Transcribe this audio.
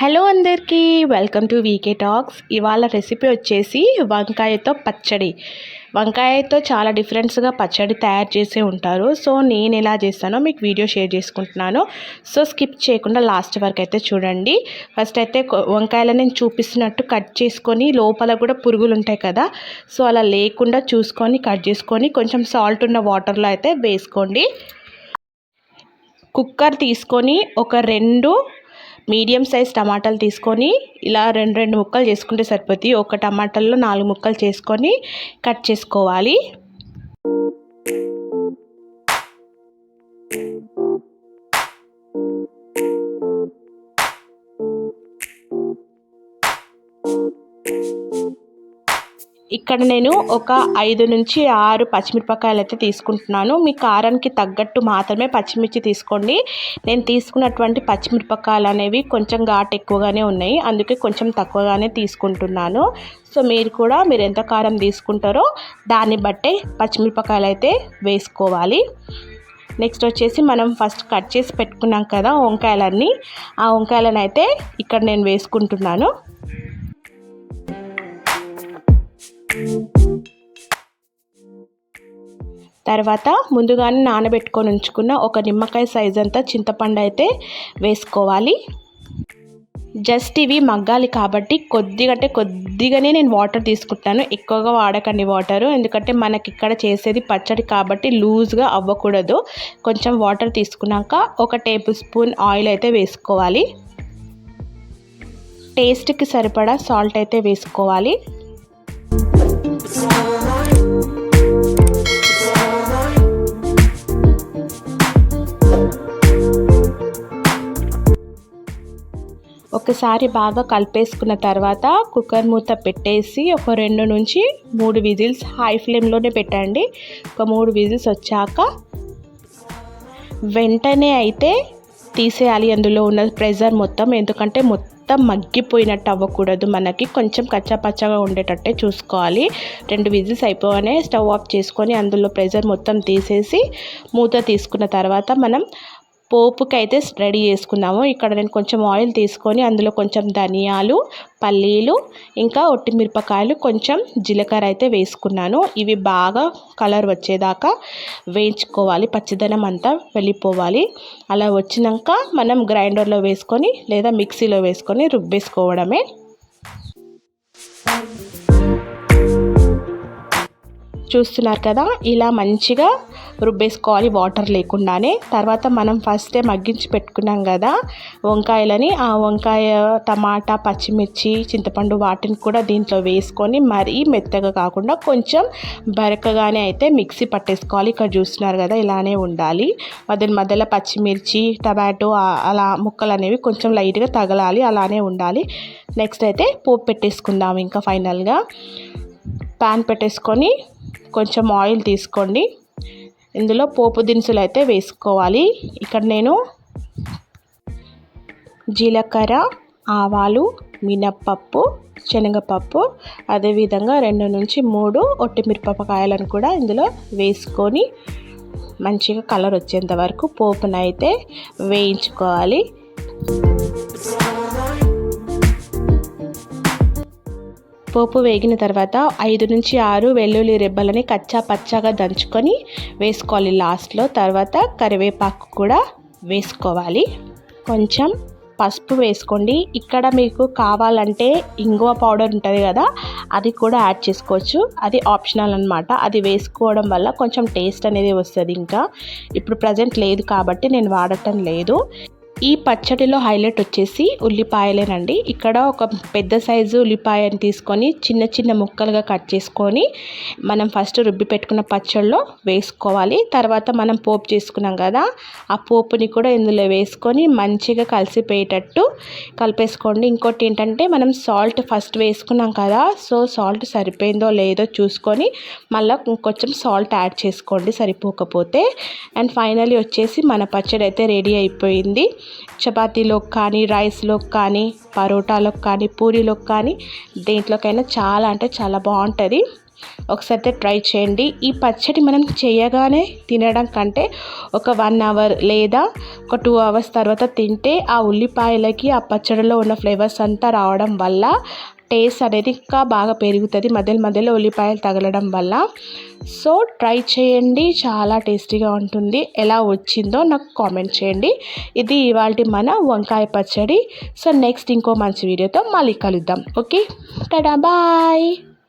Hello అందరికీ welcome to VK talks ఇవాళ recipe వచ్చేసి వంకాయతో పచ్చడి. వంకాయతో చాలా డిఫరెంట్స్గా పచ్చడి తయారు చేసే ఉంటారు. సో నేను ఎలా చేస్తానో మీకు వీడియో షేర్ చేసుకుంటున్నాను. సో స్కిప్ చేయకుండా లాస్ట్ వరకు అయితే చూడండి. ఫస్ట్ అయితే వంకాయలు నేను చూపిస్తున్నట్టు కట్ చేసుకొని లోపల కూడా పురుగులు ఉంటాయి కదా సో అలా లేకుండా చూసుకొని కట్ చేసుకొని కొంచెం సాల్ట్ ఉన్న వాటర్లో అయితే వేసుకోండి. కుక్కర్ తీసుకొని ఒక రెండు మీడియం సైజ్ టమాటాలు తీసుకొని ఇలా రెండు రెండు ముక్కలు చేసుకుంటే సరిపోతుంది. ఒక టమాటాల్లో నాలుగు ముక్కలు చేసుకొని కట్ చేసుకోవాలి. ఇక్కడ నేను ఒక ఐదు నుంచి ఆరు పచ్చిమిరపకాయలు అయితే తీసుకుంటున్నాను. మీ కారానికి తగ్గట్టు మాత్రమే పచ్చిమిర్చి తీసుకోండి. నేను తీసుకున్నటువంటి పచ్చిమిరపకాయలు అనేవి కొంచెం ఘాట్ ఎక్కువగానే ఉన్నాయి. అందుకే కొంచెం తక్కువగానే తీసుకుంటున్నాను. సో మీరు కూడా మీరు ఎంత కారం తీసుకుంటారో దాన్ని బట్టే పచ్చిమిరపకాయలు అయితే వేసుకోవాలి. నెక్స్ట్ వచ్చేసి మనం ఫస్ట్ కట్ చేసి పెట్టుకున్నాం కదా వంకాయలన్నీ. ఆ వంకాయలను అయితే ఇక్కడ నేను వేసుకుంటున్నాను. తర్వాత ముందుగానే నానబెట్టుకొని ఉంచుకున్న ఒక నిమ్మకాయ సైజ్ అంతా చింతపండు అయితే వేసుకోవాలి. జస్ట్ ఇవి మగ్గాలి కాబట్టి కొద్దిగా అంటే కొద్దిగానే నేను వాటర్ తీసుకుంటాను. ఎక్కువగా వాడకండి వాటరు ఎందుకంటే మనకి ఇక్కడ చేసేది పచ్చడి కాబట్టి లూజ్గా అవ్వకూడదు. కొంచెం వాటర్ తీసుకున్నాక ఒక టేబుల్ స్పూన్ ఆయిల్ అయితే వేసుకోవాలి. టేస్ట్కి సరిపడా సాల్ట్ అయితే వేసుకోవాలి. ఒకసారి బాగా కలిపేసుకున్న తర్వాత కుక్కర్ మూత పెట్టేసి ఒక రెండు నుంచి మూడు విజిల్స్ హై ఫ్లేమ్లోనే పెట్టండి. ఒక మూడు విజిల్స్ వచ్చాక వెంటనే అయితే తీసేయాలి అందులో ఉన్న ప్రెజర్ మొత్తం. ఎందుకంటే మొత్తం మగ్గిపోయినట్టు అవ్వకూడదు మనకి. కొంచెం కచ్చాపచ్చగా ఉండేటట్టే చూసుకోవాలి. రెండు విజిల్స్ అయిపోగానే స్టవ్ ఆఫ్ చేసుకొని అందులో ప్రెజర్ మొత్తం తీసేసి మూత తీసుకున్న తర్వాత మనం పోపుకైతే రెడీ చేసుకున్నాము. ఇక్కడ నేను కొంచెం ఆయిల్ తీసుకొని అందులో కొంచెం ధనియాలు పల్లీలు ఇంకా ఒట్టి మిరపకాయలు కొంచెం జీలకర్ర అయితే వేసుకున్నాను. ఇవి బాగా కలర్ వచ్చేదాకా వేయించుకోవాలి. పచ్చిదనం అంతా వెళ్ళిపోవాలి. అలా వచ్చినాక మనం గ్రైండర్లో వేసుకొని లేదా మిక్సీలో వేసుకొని రుబ్బేసుకోవడమే చూస్తున్నారు కదా ఇలా మంచిగా రుబ్బేసుకోవాలి వాటర్ లేకుండానే. తర్వాత మనం ఫస్టే మగ్గించి పెట్టుకున్నాం కదా వంకాయలని ఆ వంకాయ టమాటా పచ్చిమిర్చి చింతపండు వాటిని కూడా దీంట్లో వేసుకొని మరీ మెత్తగా కాకుండా కొంచెం బరకగానే అయితే మిక్సీ పట్టేసుకోవాలి. ఇక్కడ చూస్తున్నారు కదా ఇలానే ఉండాలి. మధ్య మధ్యలో పచ్చిమిర్చి టమాటో అలా ముక్కలు అనేవి కొంచెం లైట్గా తగలాలి అలానే ఉండాలి. నెక్స్ట్ అయితే పోపు పెట్టేసుకుందాం ఇంకా ఫైనల్గా. ప్యాన్ పెట్టేసుకొని కొంచెం ఆయిల్ తీసుకోండి. ఇందులో పోపు దినుసులు అయితే వేసుకోవాలి. ఇక్కడ నేను జీలకర్ర ఆవాలు మినప్పప్పు శనగపప్పు అదేవిధంగా రెండు నుంచి మూడు ఒట్టిమిరపకాయలను కూడా ఇందులో వేసుకొని మంచిగా కలర్ వచ్చేంత వరకు పోపునైతే వేయించుకోవాలి. పోపు వేగిన తర్వాత ఐదు నుంచి ఆరు వెల్లుల్లి రెబ్బలని కచ్చా పచ్చాగా దంచుకొని వేసుకోవాలి లాస్ట్లో. తర్వాత కరివేపాకు కూడా వేసుకోవాలి. కొంచెం పసుపు వేసుకోండి. ఇక్కడ మీకు కావాలంటే ఇంగువ పౌడర్ ఉంటుంది కదా అది కూడా యాడ్ చేసుకోవచ్చు. అది ఆప్షనల్ అనమాట అది వేసుకోవడం వల్ల కొంచెం టేస్ట్ అనేది వస్తుంది ఇంకా. ఇప్పుడు ప్రజెంట్ లేదు కాబట్టి నేను వాడటం లేదు. ఈ పచ్చడిలో హైలైట్ వచ్చేసి ఉల్లిపాయలేనండి ఇక్కడ ఒక పెద్ద సైజు ఉల్లిపాయని తీసుకొని చిన్న చిన్న ముక్కలుగా కట్ చేసుకొని మనం ఫస్ట్ రుబ్బి పెట్టుకున్న పచ్చడిలో వేసుకోవాలి. తర్వాత మనం పోపు చేసుకున్నాం కదా ఆ పోపుని కూడా ఇందులో వేసుకొని మంచిగా కలిసిపోయేటట్టు కలిపేసుకోండి. ఇంకోటి ఏంటంటే మనం సాల్ట్ ఫస్ట్ వేసుకున్నాం కదా సో సాల్ట్ సరిపోయిందో లేదో చూసుకొని మళ్ళీ కొంచెం సాల్ట్ యాడ్ చేసుకోండి సరిపోకపోతే. అండ్ ఫైనలీ వచ్చేసి మన పచ్చడి అయితే రెడీ అయిపోయింది. చపాతీలోకి కానీ రైస్లోకి కానీ పరోటాలోకి కానీ పూరీలోకి కానీ దేంట్లోకైనా చాలా అంటే చాలా బాగుంటుంది. ఒకసారి అయితే ట్రై చేయండి. ఈ పచ్చడి మనం చేయగానే తినడం కంటే ఒక వన్ అవర్ లేదా ఒక టూ అవర్స్ తర్వాత తింటే ఆ ఉల్లిపాయలకి ఆ పచ్చడిలో ఉన్న ఫ్లేవర్స్ అంతా రావడం వల్ల టేస్ట్ అనేది ఇంకా బాగా పెరుగుతుంది. మధ్యలో మధ్యలో ఉల్లిపాయలు తగలడం వల్ల. సో ట్రై చేయండి. చాలా టేస్టీగా ఉంటుంది. ఎలా వచ్చిందో నాకు కామెంట్ చేయండి. ఇది ఇవాళ మన వంకాయ పచ్చడి. సో నెక్స్ట్ ఇంకో మంచి వీడియోతో మళ్ళీ కలుద్దాం. ఓకే? Tada bye!